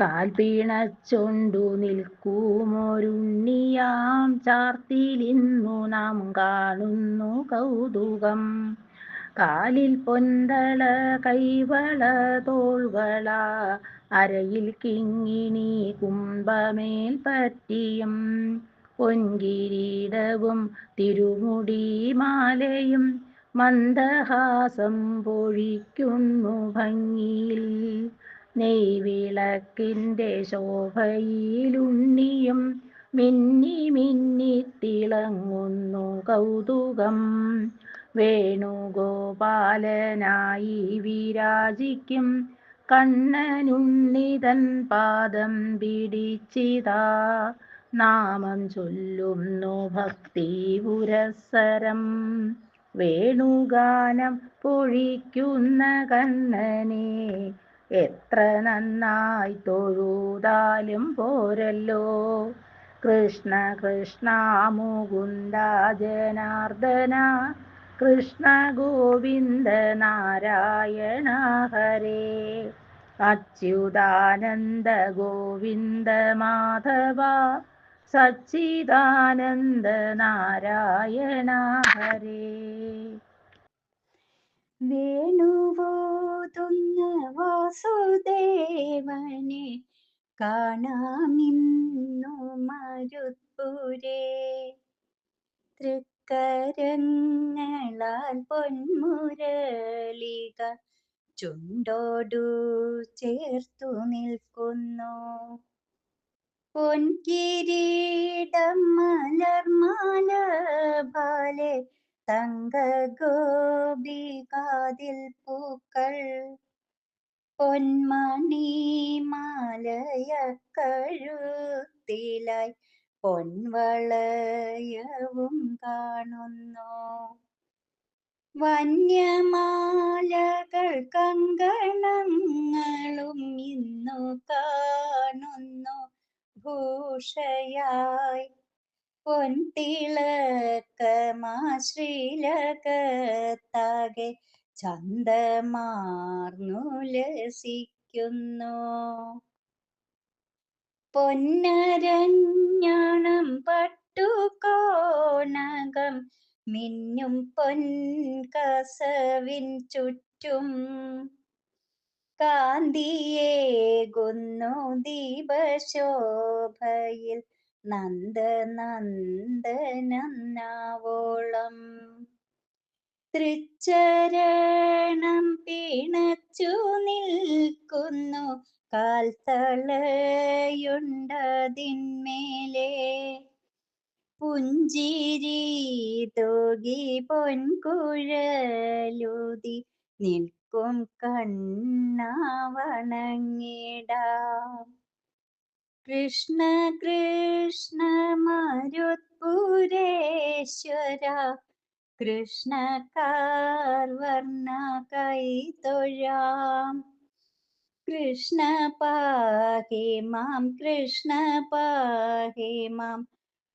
കാൽ പിണച്ചൊണ്ടു നിൽക്കുമൊരുണ്ണിയാം ചാർത്തിലിന്നു നാം കാണുന്നു കൗതുകം. കാലിൽ പൊന്തള കൈവള തോൾവള അരയിൽ കിങ്ങിണി കുംഭമേൽ പറ്റിയും. പൊൻകിരീടവും തിരുമുടി മാലയും മന്ദഹാസം പൊഴിക്കുന്നു ഭംഗിയിൽ. നെയ്വിളക്കിന്റെ ശോഭയിലുണ്ണിയും മിന്നി മിന്നി തിളങ്ങുന്നു കൗതുകം. വേണുഗോപാലനായി വിരാജിക്കും കണ്ണനുണ്ണിതൻ പാദം പിടിച്ചിതാ. നാമം ചൊല്ലുന്നു ഭക്തി പുരസ്സരം. വേണുഗാനം പൊഴിക്കുന്ന കണ്ണനെ എത്ര നന്നായി തൊഴുതാലും പോരല്ലോ. കൃഷ്ണ കൃഷ്ണ മുകുന്ദ ജനാർദ്ദന കൃഷ്ണ ഗോവിന്ദ നാരായണ ഹരേ. അച്യുതാനന്ദ ഗോവിന്ദ മാധവ സച്ചിദാനന്ദ നാരായണ ഹരേ. വേണുപോതുന്ന വാസുദേവനെ കാണാമിന്നു മരുത്പുരേ. തൃക്കരങ്ങളാൽ പൊന്മുരളിക ചുണ്ടോടു ചേർത്തു നിൽക്കുന്നു. പൊൻകിരീടം മലർമാല പോലെ തങ്കഗോപികാതിൽ പൂക്കൾ പൊന്മണി മാലയ കഴുത്തിലായി പൊൻവളയവും കാണുന്നു. വന്യമാലകൾ കങ്കണങ്ങളും ഇന്നു കാണുന്നു. ഭൂഷയായി പൊൻതിളക്കമാശ്രീലകത്താകെ ചന്തമാർന്നു ലസിക്കുന്നു പൊന്നരഞ്ഞണം പട്ടുകോണകം മിന്നും പൊൻകസവിൻ ചുറ്റും കാന്തിയേകുന്നു ദീപശോഭയിൽ നന്ദനന്ദനാവോളം തൃച്ചരണം പിണച്ചു നിൽക്കുന്നു. കാൽത്തളയുണ്ടതിന്മേലെ. പുഞ്ചിരി തോകി പൊൻകുഴലുതി നിൽക്കും കണ്ണവണങ്ങിടാം. കൃഷ്ണ കൃഷ്ണ മരുത്പുരേശ്വര കൃഷ്ണ കാർവർണ കൈതൊഴാം കൃഷ്ണ പാഹി മാം കൃഷ്ണ പാഹി മാം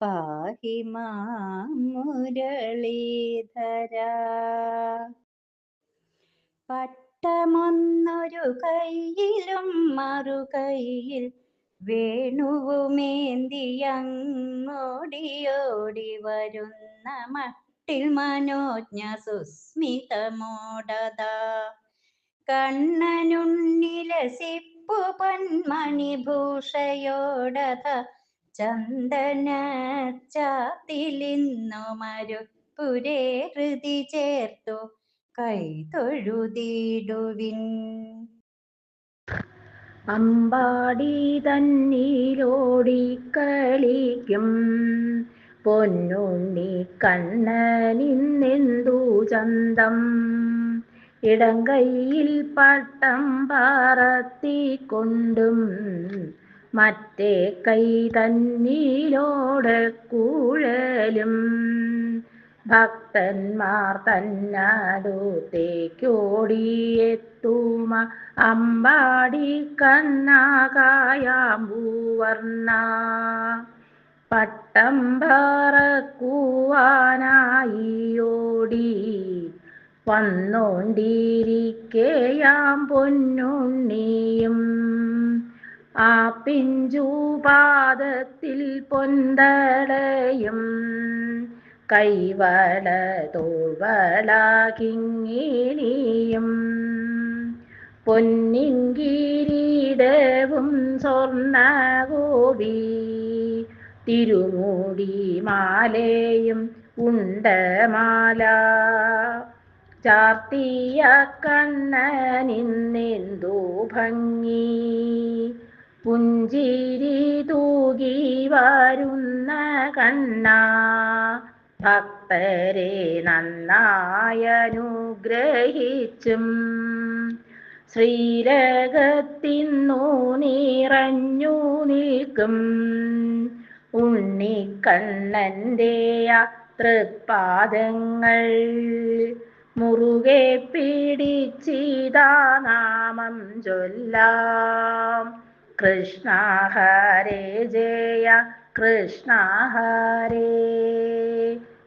പാഹി മാം മുരളീധര. പട്ടമൊന്നൊരു കയ്യിലും മറു കയ്യിൽ വേണുവുമേന്തിയങ്ങോടിയോടി വരുന്ന മട്ടിൽ മനോജ്ഞ സുസ്മിതമോടത. കണ്ണനുണ്ണിലസിപ്പു പന്മണിഭൂഷയോടത. ചന്ദന ചാത്തിലിന്നു മരുപ്പുരേ ഹൃതി ചേർത്തു. കൈതൊഴുതിടുവിൻ. അമ്പാടി തന്നീരോടിക്കളിക്കും പൊന്നുണ്ണി കണ്ണനിന്നെന്തു ചന്തം. ഇടം കയ്യിൽ പട്ടം പാറത്തിക്കൊണ്ടും മറ്റേ കൈ തന്നീലോടെ കുഴലും. ഭക്തന്മാർ തന്നടുത്തേക്കോടിയെത്തുമ. അമ്പാടി കണ്ണാകായാമ്പൂവർണ. പട്ടം പറക്കുവാനായി ഓടി വന്നോണ്ടിരിക്കയാം പൊന്നുണ്ണിയും. ആ പിഞ്ചുപാദത്തിൽ പൊന്തളയും കൈവള തോൾവള പൊന്നിങ്കിരീടവും സ്വർണഗോപി തിരുമൂടി മാലയും ഉണ്ടമാല. ചാർത്തിയ കണ്ണനിന്നെന്തു ഭംഗി പുഞ്ചിരി തൂകി വരുന്ന കണ്ണ ഭക്തരെ നന്നായനുഗ്രഹിച്ചും ശ്രീരകത്തിന്നു നിറഞ്ഞു നിൽക്കും. ഉണ്ണിക്കണ്ണന്റെ തൃപ്പാദങ്ങൾ മുറുകെ പിടിച്ചിതാ നാമം ചൊല്ലാം. കൃഷ്ണ ഹരേ ജയ കൃഷ്ണ ഹരേ.